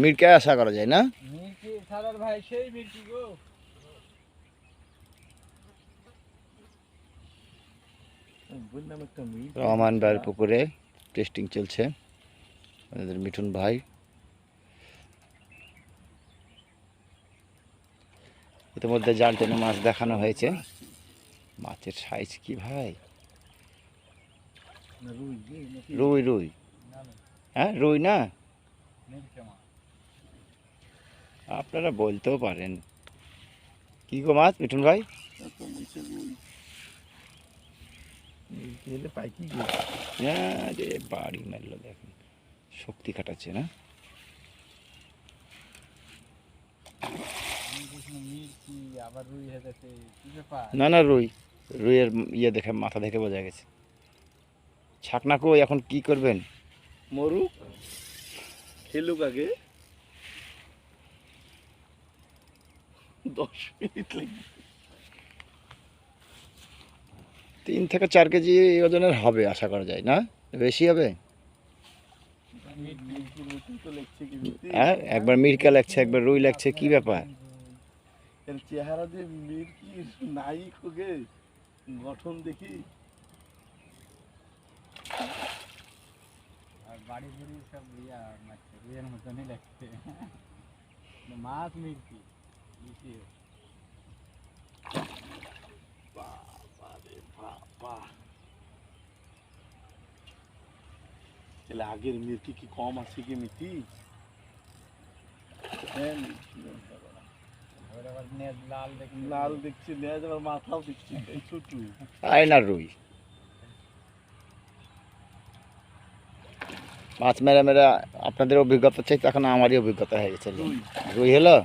মিরকায় আশা করা যায় না? মির্কি সারার ভাই সেই মির্কি গো। বললাম একটা মিট রহমান ভাইয়ের পুকুরে টেস্টিং চলছে। আমাদের মিঠুন ভাই। ইতিমধ্যে জাল টেনে মাছ দেখানো হয়েছে। মাছের সাইজ কি ভাই? রুই রুই হ্যাঁ রুই না? মির্কি আপনারা বলতেও পারেন। কি গো মাছ মিঠুন ভাই? হ্যাঁ রে বাড়ি মারলো দেখেন। শক্তি কাটাচ্ছে না? না না রুই। রুইয়ের ইয়ে দেখে মাথা দেখে বোঝা গেছে। ছাকনা কই এখন কি করবেন? মরুক? খেলুক আগে। দশ মিনিট লাগবে। তিন থেকে চার কেজি ওজনের হবে আশা করা যায় না? বেশি হবে? হ্যাঁ একবার মিরকা লাগছে একবার রুই লাগছে কি ব্যাপার? চেহারা যে মিটকির নাই গঠন দেখি। বাড়ি বুড়ি সব ইয়া মাছ রুইয়ের মতনই লাগছে। মাছ মির্কি মির্কি তাহলে আগের মির্কি কি কম আছে কি মিটি হ্যাঁ, লাল দেখি লাল দেখছি মাথাও দেখছি। ছোটু। রুই। মাছ মেরা মেরা আপনাদের অভিজ্ঞতা চাই তখন আমারই অভিজ্ঞতা হয়ে গেছে রুই হলো?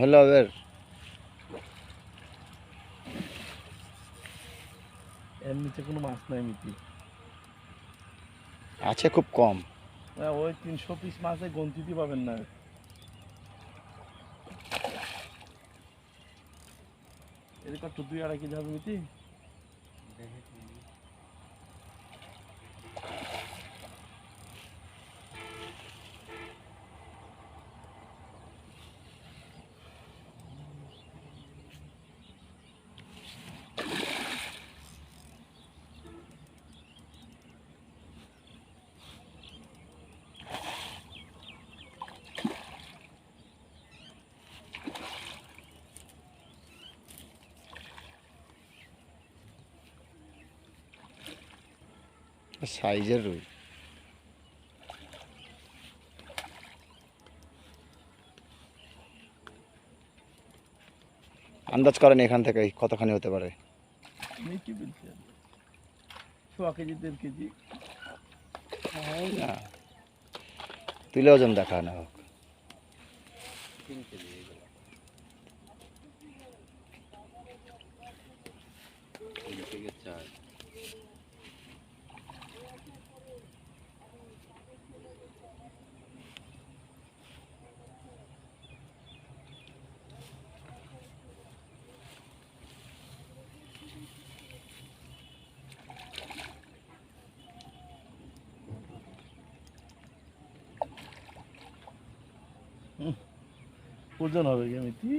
হলো এবার। এর নিচে কোনো মাছ নাই মিটি আছে খুব কম। ওই তিনশো পিস মাছে গন্তিতে পাবেন না। একটু দুই আড়াই কেজি হবে মিটি damage me. সাইজের রুই। আন্দাজ করেন এখান থেকে কতখানি হতে পারে? মিটি বলছে? ছ কেজি দেড় কেজি। না তুলে ওজন দেখা না হোক। তিন কেজি ওজন হবে কি মিটি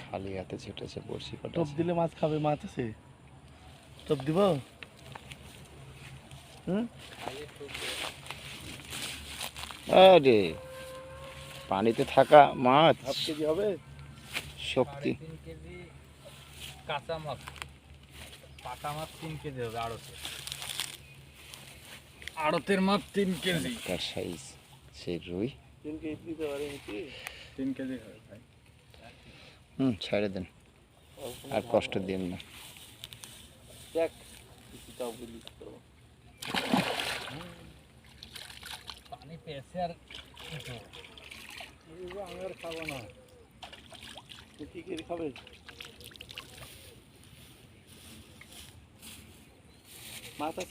খালি হাতে ছেটেছে বড়শি টপ কাটা দিলে মাছ খাবে মাছ আছে? টপ দিব? হুম? আরে পানিতে থাকা মাছ। হাফ কেজি হবে শক্তি সাড়ে তিন কেজি কাঁচা মাছ পাকা মাছ তিন কেজি হবে আড়তে। আড়তের মাছ তিন কেজি। তার সাইজ সেই রুই? তিন কেজি দিতে পারে মিটি তিন কেজি হবে ভাই। হুম ছেড়ে দেন। আর কষ্ট দিন না। দেখ কিছুটাও বুঝি তো। পানি পেয়েছে আর আমি আর খাব না। কি কেজি খাবে? মাছ আছে